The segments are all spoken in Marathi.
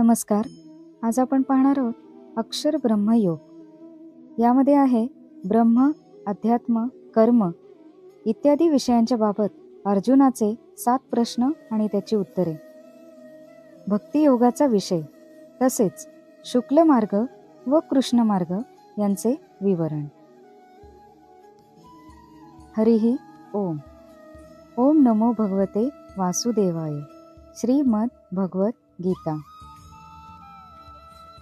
नमस्कार. आज आपण पाहणार आहोत अक्षर ब्रह्मयोग यामध्ये आहे ब्रह्म अध्यात्म कर्म इत्यादी विषयांच्या बाबत अर्जुनाचे सात प्रश्न आणि त्याची उत्तरे. भक्तियोगाचा विषय तसेच शुक्ल मार्ग व कृष्ण मार्ग यांचे विवरण. हरिही ओम. ओम नमो भगवते वासुदेवाय. श्रीमद भगवत गीता.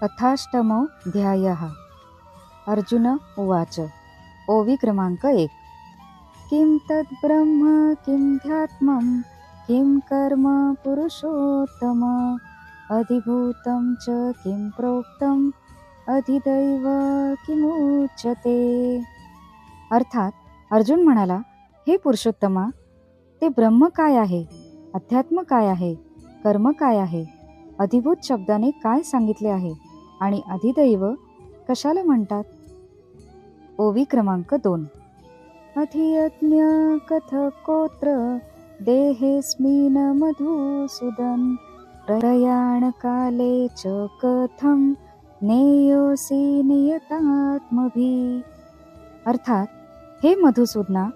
अथाष्टमो ध्यायः। अर्जुन उवाच। ओवी क्रमांक एक। किं तद् ब्रह्म किं ध्यात्मं किं कर्म पुरुषोत्तम? अधिभूतं च किं प्रोक्तम्? अधिदैव किमुच्यते? अर्थात अर्जुन म्हणाला हे पुरुषोत्तमा ते ब्रह्म काय आहे? अध्यात्म काय आहे? कर्म काय आहे? अधिभूत शब्दाने काय सांगितले आहे? आणि अधिदैव कशाला म्हणतात? ओवी क्रमांक दोन. अधियज्ञ कथकोत्र देहेस्मिन मधुसूदन प्रयाणकाले च कथम नेयोसी नियतात्मभी. अर्थात हे मधुसूदना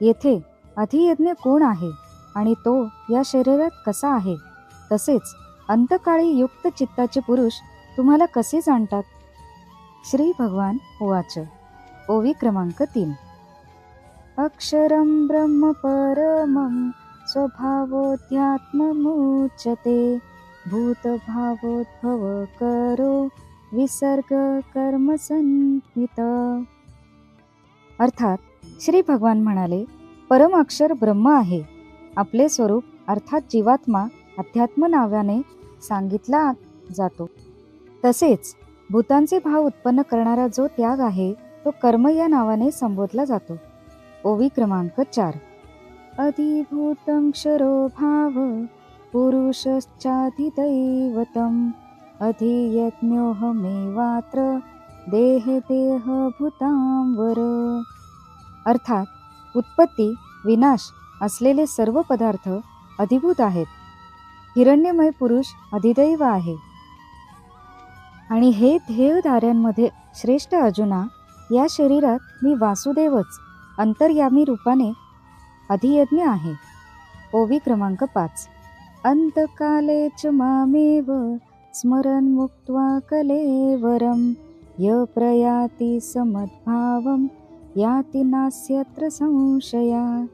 येथे अधियज्ञ कोण आहे आणि तो या शरीरात कसा आहे? तसेच अंतकाळी युक्त चित्ताचे पुरुष तुम्हाला कसे जाणतात? श्री भगवान उवाच ओवी क्रमांक तीन. अक्षरं ब्रह्म परमं स्वभावोध्यात्ममुच्यते भूतभावोद्भव करो विसर्ग कर्म संहित. अर्थात श्री भगवान म्हणाले परम अक्षर ब्रह्म आहे. आपले स्वरूप अर्थात जीवात्मा अध्यात्म नावाने सांगितला जातो. तसेच भूतांचे भाव उत्पन्न करणारा जो त्याग आहे तो कर्म या नावाने संबोधला जातो. ओवी क्रमांक चार. अधिभूतं क्षरो भाव पुरुषश्चाधिदैवतम् अधियज्ञोहमेवात्र देह देह भूतांवर अर्थात उत्पत्ती विनाश असलेले सर्व पदार्थ अधिभूत आहेत. हिरण्यमय पुरुष अधिदैव आहे. आणि हे ध्येयधाऱ्यांमध्ये श्रेष्ठ अर्जुना या शरीरात मी वासुदेवच अंतर्यामी रूपाने अधियज्ञ आहे. ओवी क्रमांक पाच. अंतकाले च मामेव स्मरण मुक्त्वा कलेवरं य प्रयाती समद्भावं याती नास्यत्र संशया.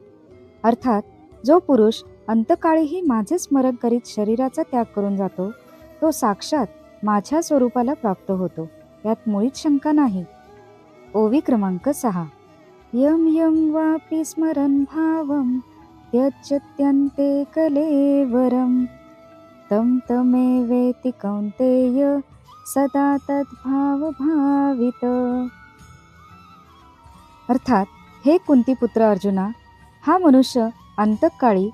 अर्थात जो पुरुष अंतकाळीही माझे स्मरण करीत शरीराचा त्याग करून जातो तो साक्षात माझ्या स्वरूपाला प्राप्त होतो. यात मुळीच शंका नाही. ओवी क्रमांक सहा. यम यम वापि स्मरण भावं त्यजत्यन्ते कलेवरं. तं तमेवेति कौन्तेय सदा तद्भाव भावित अर्थात हे कुंतीपुत्र अर्जुना हा मनुष्य अंतकाळी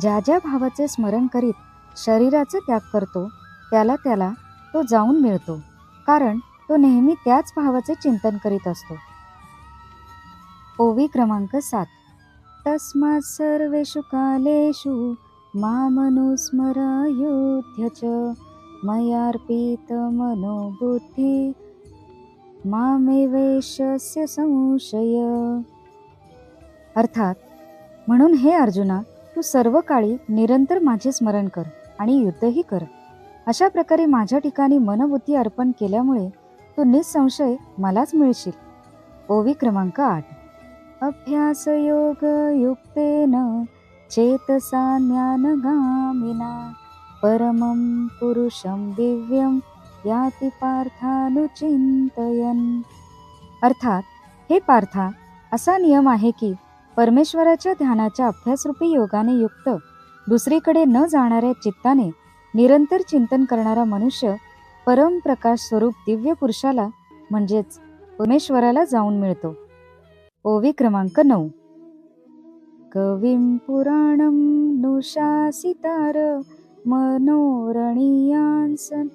ज्या ज्या भावाचे स्मरण करीत शरीराचा त्याग करतो त्याला त्याला तो जाऊन मिळतो कारण तो नेहमी त्याच भावाचे चिंतन करीत असतो. ओवी क्रमांक सात. तस्मात् सर्वेषु कालेषु मामनुस्मरायुध्य च मयार्पित मनोबुद्धी मामेवेशस्य संशय. अर्थात म्हणून हे अर्जुना तू सर्व काळी निरंतर माझे स्मरण कर. आणि युद्धही कर अशा प्रकारे माझ्या ठिकाणी मनबुद्धी अर्पण केल्यामुळे तू निसंशय मलाच मिळशील. ओवी क्रमांक आठ. अभ्यासयोग युक्तेन चेतसा ज्ञानगामिना परमं पुरुषं दिव्यं याति पार्थानुचिंतयन अर्थात हे पार्था असा नियम आहे की परमेश्वराच्या ध्यानाच्या अभ्यासरूपी योगाने युक्त दुसरीकडे न जाणाऱ्या चित्ताने निरंतर चिंतन करणारा मनुष्य परम प्रकाश स्वरूप दिव्य पुरुषाला म्हणजेच परमेश्वराला जाऊन मिळतो. ओवी क्रमांक नऊ. कवीं पुराणं नुशासितार मनोरणीयांसन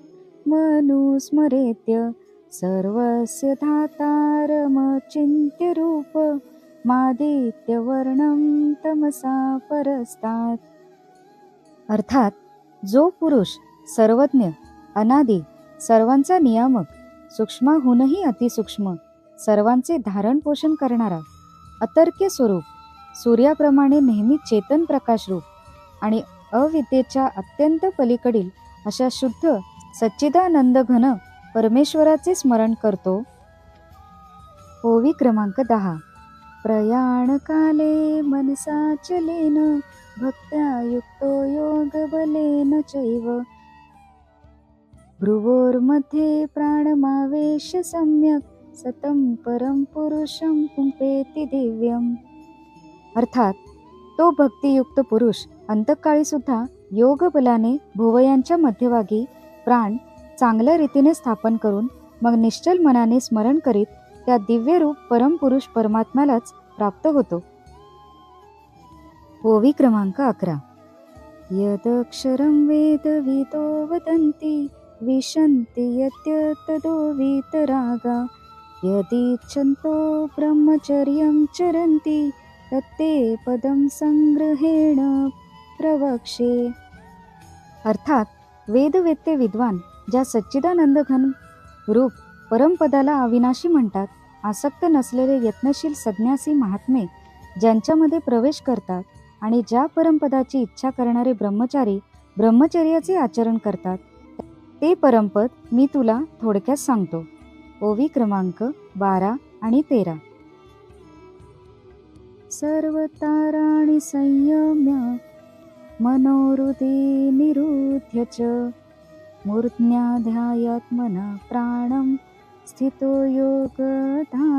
मनुस्मरेत्य सर्वस्य धातारमचिन्त्य रूप मादित्यवर्णं तमसा परस्तात् अर्थात जो पुरुष सर्वज्ञ अनादी सर्वांचा नियामक सूक्ष्माहूनही अतिसूक्ष्म सर्वांचे धारण पोषण करणारा अतर्क्य स्वरूप सूर्याप्रमाणे नेहमी चेतन प्रकाशरूप आणि अविद्येच्या अत्यंत पलीकडील अशा शुद्ध सच्चिदानंद घन परमेश्वराचे स्मरण करतो. ओवी क्रमांक दहा. प्रयाण काले मनसा चलेन भक्त्या युक्तो योग बलेन चैव। भ्रुवोर्मध्ये प्राणमावेश सम्यक सतम परम पुरुषम कुंपेती दिव्यम। अर्थात तो भक्तियुक्त पुरुष अंतकाळी सुद्धा योग बलाने भुवयांच्या मध्यभागी प्राण चांगल्या रीतीने स्थापन करून मग निश्चल मनाने स्मरण करीत त्या दिव्यरूप परमपुरुष परमात्म्यालाच प्राप्त होतो. ओवी क्रमांक अकरा. यदक्षरं वेदविदो वदन्ति विशन्ति यद्यतदो वीतरागा. यदिच्छन्तो ब्रह्मचर्यं चरन्ति तत्ते पदं संग्रहेण प्रवक्षे. अर्थात वेदवेत्ते विद्वान ज्या सच्चिदानंद घन रूप परमपदाला अविनाशी म्हणतात. आसक्त नसलेले यत्नशील संन्यासी महात्मे ज्यांच्यामध्ये प्रवेश करतात आणि ज्या परमपदाची इच्छा करणारे ब्रह्मचारी ब्रह्मचर्याचे आचरण करतात ते परमपद मी तुला थोडक्यात सांगतो. ओवी क्रमांक बारा आणि तेरा. सर्व ताराणि संयम्य मनोहृदे निरुध्य च मूर्ध्याध्यायात्मना प्राणं स्थितो योगधारणाम्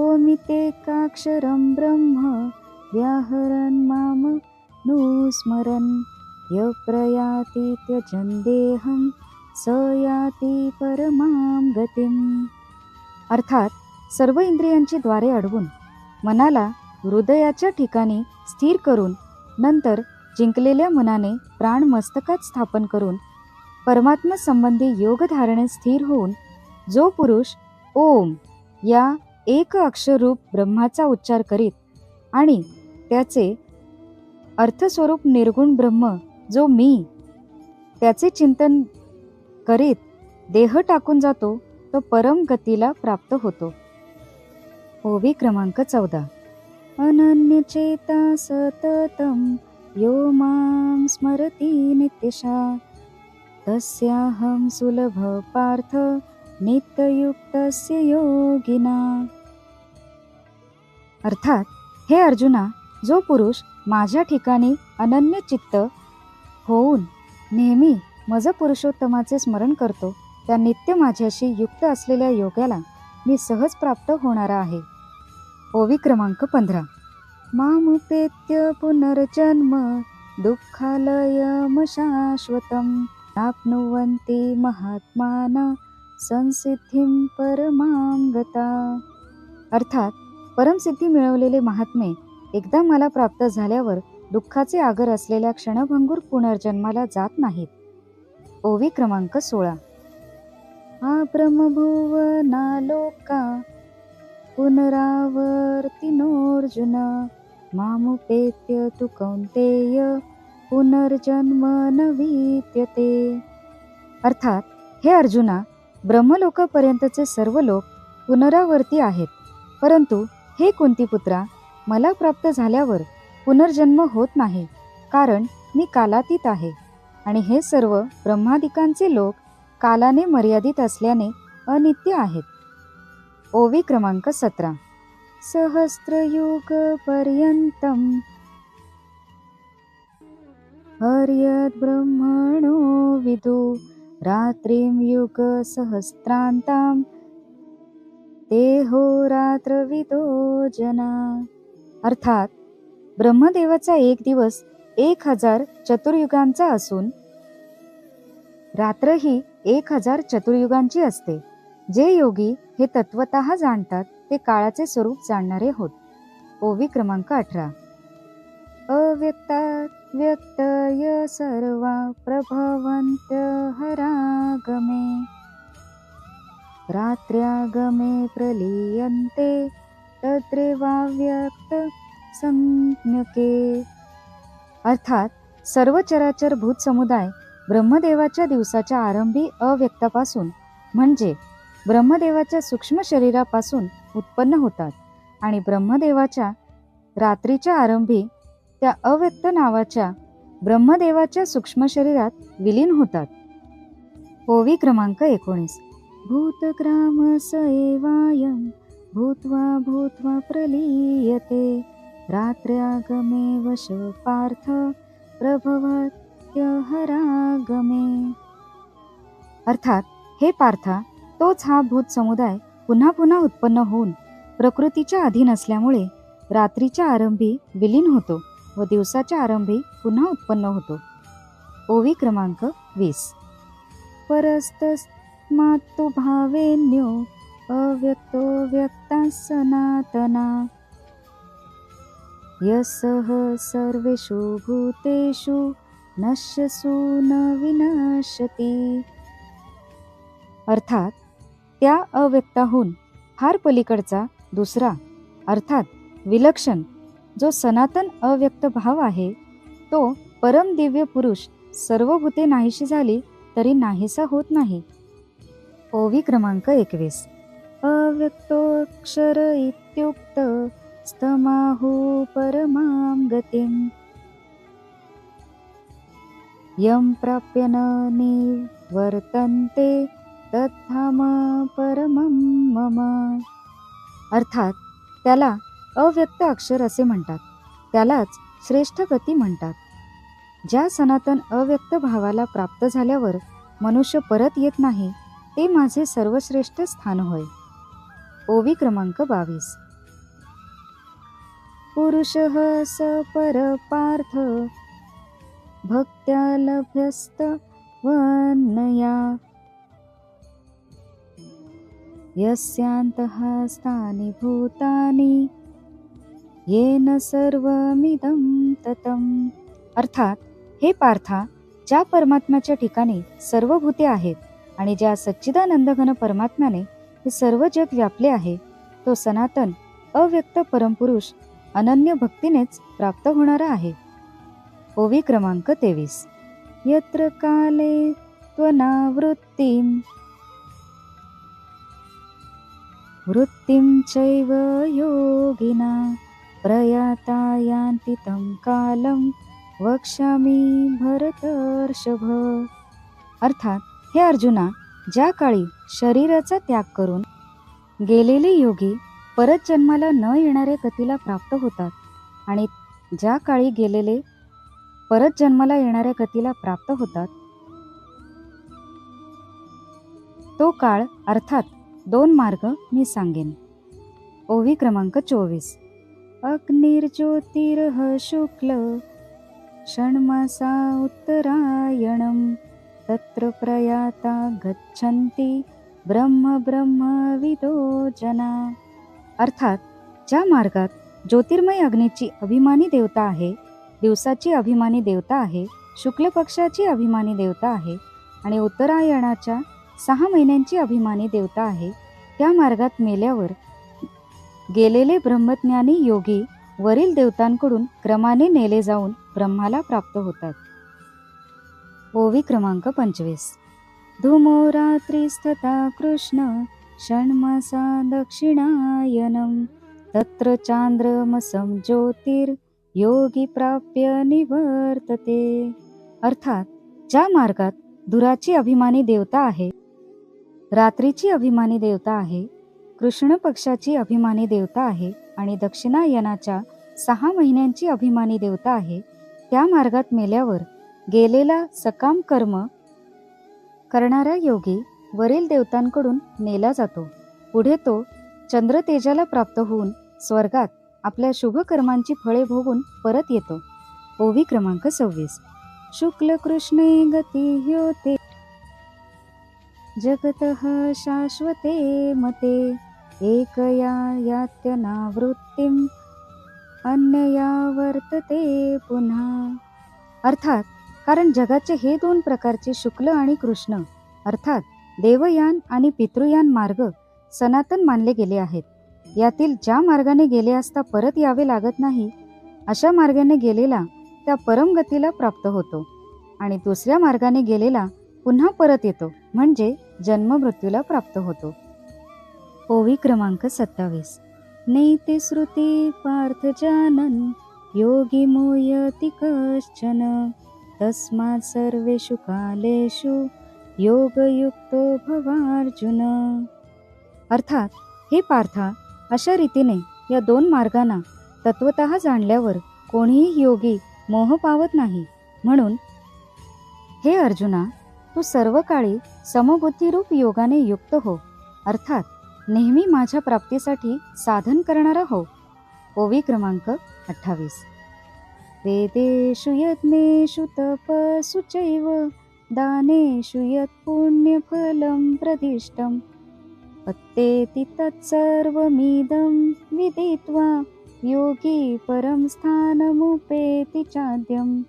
ओमितेकाक्षरं ब्रह्म व्याहरन् माम नुस्मरन्। य प्रयाति त्यजन् देहं स याति परमां गतिम् अर्थात सर्व इंद्रियांची द्वारे अडवून मनाला हृदयाच्या ठिकाणी स्थिर करून नंतर जिंकलेल्या मनाने प्राण मस्तकात स्थापन करून परमात्मा संबंधी योगधारणे स्थिर होऊन जो पुरुष ओम या एक अक्षररूप ब्रह्माचा उच्चार करीत आणि त्याचे अर्थस्वरूप निर्गुण ब्रह्म जो मी त्याचे चिंतन करीत देह टाकून जातो तो परम गतीला प्राप्त होतो. ओवी क्रमांक चौदा. अनन्यचेता सततम यो मां स्मरती नित्यशा. तस्याहं सुलभ पार्थ नित्ययुक्तस्य योगिना। अर्थात हे अर्जुना जो पुरुष माझ्या ठिकाणी अनन्य चित्त होऊन नेहमी मज पुरुषोत्तमाचे स्मरण करतो त्या नित्य माझ्याशी युक्त असलेल्या योग्याला मी सहज प्राप्त होणारा आहे. ओवी क्रमांक पंधरा. मामुपेत्य पुनर्जन्म दुःखालयम शाश्वतम प्राप्नुवन्ति महात्माना संसिद्धिं परमां गता अर्थात परमसिद्धी मिळवलेले महात्मे एकदा मला प्राप्त झाल्यावर दुःखाचे आगर असलेल्या क्षणभंगूर पुनर्जन्माला जात नाहीत. ओवी क्रमांक सोळा. हा ब्रह्मभुवनालोका पुनरावर्तिनोर्जुन मामुपेत्य तु कौन्तेय पुनर्जन्म न विद्यते अर्थात हे अर्जुना ब्रह्मलोकापर्यंतचे सर्व लोक पुनरावर्ती आहेत. परंतु हे कुंतीपुत्रा मला प्राप्त झाल्यावर पुनर्जन्म होत नाही कारण मी कालातीत आहे. आणि हे सर्व ब्रह्मादिकांचे लोक कालाने मर्यादित असल्याने अनित्य आहेत. ओवी क्रमांक सतरा. सहस्त्रयुग पर्यंतम ब्रह्मणो विदु। रात्रिं युगसहस्रान्तां सहस्त्रांताम ते जना। अर्थात ब्रह्मदेवाचा एक दिवस एक हजार चतुर्युगांचा असून रात्र ही एक हजार चतुर्युगांची असते. जे योगी हे तत्वत जाणतात ते काळाचे स्वरूप जाणणारे होत. ओवी क्रमांक अठरा. अव्यक्तात व्यक्तय सर्वा प्रभवंत हरागमे. रात्र्यागमे प्रलीयन्ते तद्रेवाव्यक्त संज्ञके. अर्थात सर्व चराचर भूत समुदाय ब्रह्मदेवाच्या दिवसाच्या आरंभी अव्यक्तापासून म्हणजे ब्रह्मदेवाच्या सूक्ष्म शरीरापासून उत्पन्न होतात आणि ब्रह्मदेवाच्या रात्रीच्या आरंभी त्या अव्यक्त नावाच्या ब्रह्मदेवाच्या सूक्ष्म शरीरात विलीन होतात. ओवी क्रमांक एकोणीस. भूतग्राम स भूत्वा भूत्वा प्रलीयते. रात्र्यागमे वश पार्थ प्रभवत्यहरागमे. अर्थात हे पार्था तोच हा भूत समुदाय पुन्हा पुन्हा उत्पन्न होऊन प्रकृतीच्या अधीन असल्यामुळे रात्रीच्या आरंभी विलीन होतो. व दिवसाच्या आरंभी पुन्हा उत्पन्न होतो. ओवी क्रमांक वीस. परस्तस्मात्तु भावेन्यो अव्यक्तो व्यक्ता सनातना. यसह सर्वेषु भूतेषु नश्यसु न विनाशती. अर्थात त्या अव्यक्ताहून फार पलीकडचा दुसरा अर्थात विलक्षण जो सनातन अव्यक्त भाव आहे तो परमदिव्य पुरुष सर्व भूते नाहीशी झाली तरी नाहीसा होत नाही. ओवी क्रमांक एकवीस. अव्यक्तोक्षर इत्युक्त स्तमाहु परमां गतिम्। यं प्राप्य न निवर्तन्ते परमं मम। अर्थात त्याला अव्यक्त अक्षर असे म्हणतात. त्यालाच श्रेष्ठ गती म्हणतात. ज्या सनातन अव्यक्त भावाला प्राप्त झाल्यावर मनुष्य परत येत नाही ते माझे सर्वश्रेष्ठ स्थान होय. ओवी क्रमांक बावीस. पुरुष स पर पार्थ भक्त्या लभ्यस्त वनया यस्यांतः स्थानी भूतानी येन सर्वमिदं ततम. अर्थात हे पार्था ज्या परमात्म्याच्या ठिकाणी सर्व भूते आहेत आणि ज्या सच्चिदानंद घन परमात्म्याने हे सर्व जग व्यापले आहे तो सनातन अव्यक्त परमपुरुष अनन्य भक्तीनेच प्राप्त होणारा आहे. ओवी क्रमांक तेवीस. यत्र काले त्वनावृत्तीम वृत्तीं चैव योगिना. प्रयाता यान्ति तं कालं वक्ष्यामी भरतर्षभ. अर्थात हे अर्जुना ज्या काळी शरीराचा त्याग करून गेलेले योगी परत जन्माला न येणाऱ्या गतीला प्राप्त होतात आणि ज्या काळी गेलेले परत जन्माला येणाऱ्या गतीला प्राप्त होतात तो काळ अर्थात दोन मार्ग मी सांगेन. ओवी क्रमांक चोवीस. अग्निर्ज्योतिर्ह शुक्ल षण्मासा उत्तरायणं तत्र प्रयाता गच्छन्ति ब्रह्म ब्रह्मविदो जना। अर्थात ज्या मार्गात ज्योतिर्मय अग्नीची अभिमानी देवता आहे दिवसाची अभिमानी देवता आहे शुक्ल पक्षाची अभिमानी देवता आहे आणि उत्तरायणाच्या सहा महिन्यांची अभिमानी देवता आहे त्या मार्गात मेल्यावर गेलेले ब्रह्मज्ञानी योगी वरील देवतांकडून क्रमाने नेले जाऊन ब्रह्माला प्राप्त होतात. ओवी क्रमांक पंचवीस. धूमो रात्रीस्तथा कृष्ण षण्मासा दक्षिणायनम तत्र चांद्रमसम ज्योतिर् योगी प्राप्य निवर्तते. अर्थात ज्या मार्गात धुराची अभिमानी देवता आहे रात्रीची अभिमानी देवता आहे कृष्ण पक्षाची अभिमानी देवता आहे आणि दक्षिणायनाच्या सहा महिन्यांची अभिमानी देवता आहे. त्या मार्गात मेल्यावर गेलेला सकाम कर्म करणारा योगी वरील देवतांकडून नेला जातो. पुढे तो चंद्र तेजाला प्राप्त होऊन स्वर्गात आपल्या शुभ कर्मांची फळे भोगून परत येतो. ओवी क्रमांक सव्वीस. शुक्ल कृष्णे गती होते जगत शाश्वते मते. एकया यात्यनावृत्तीम अन्यया वर्तते पुन्हा अर्थात कारण जगाचे हे दोन प्रकारचे शुक्ल आणि कृष्ण अर्थात देवयान आणि पितृयान मार्ग सनातन मानले गेले आहेत. यातील ज्या मार्गाने गेले असता परत यावे लागत नाही अशा मार्गाने गेलेला त्या परमगतीला प्राप्त होतो आणि दुसऱ्या मार्गाने गेलेला पुन्हा परत येतो म्हणजे जन्ममृत्यूला प्राप्त होतो. ओवी क्रमांक सत्तावीस. नैते श्रुती पार्थ जानन योगी मोयति कश्चन तस्मात् सर्वेषु कालेषु योगयुक्तो भवार्जुन. अर्थात हे पार्था अशा रीतीने या दोन मार्गांना तत्वत जाणल्यावर कोणीही योगी मोह पावत नाही. म्हणून हे अर्जुना तू सर्व काळी समबुद्धीरूप योगाने युक्त हो. अर्थात नेहमी माझ्या प्राप्तीसाठी साधन करणारा हो. ओवी क्रमांक अठ्ठावीस. वेदेषु यज्ञेषु तपसु चैव दानेषु यत् पुण्यफलं प्रदिष्टम् पत्तेति तत्सर्वमिदं विदित्वा योगी परम स्थानमुपेति चाद्यम्।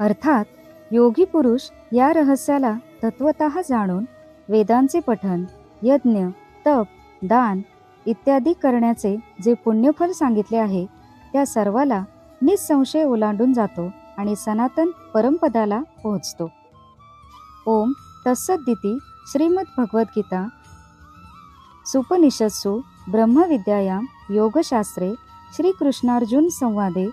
अर्थात योगी पुरुष या रहस्याला तत्वत जाणून वेदांचे पठन यज्ञ तप दान इत्यादी करण्याचे जे पुण्यफल सांगितले आहे त्या सर्वाला निसंशय ओलांडून जातो आणि सनातन परमपदाला पोहोचतो. ओम तत्सदिती श्रीमद भगवद्गीता सुपनिषत्सु ब्रह्मविद्यायां योगशास्त्रे श्रीकृष्णार्जुन संवादे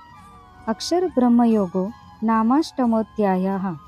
अक्षर ब्रह्मयोगो नामाष्टमोध्यायः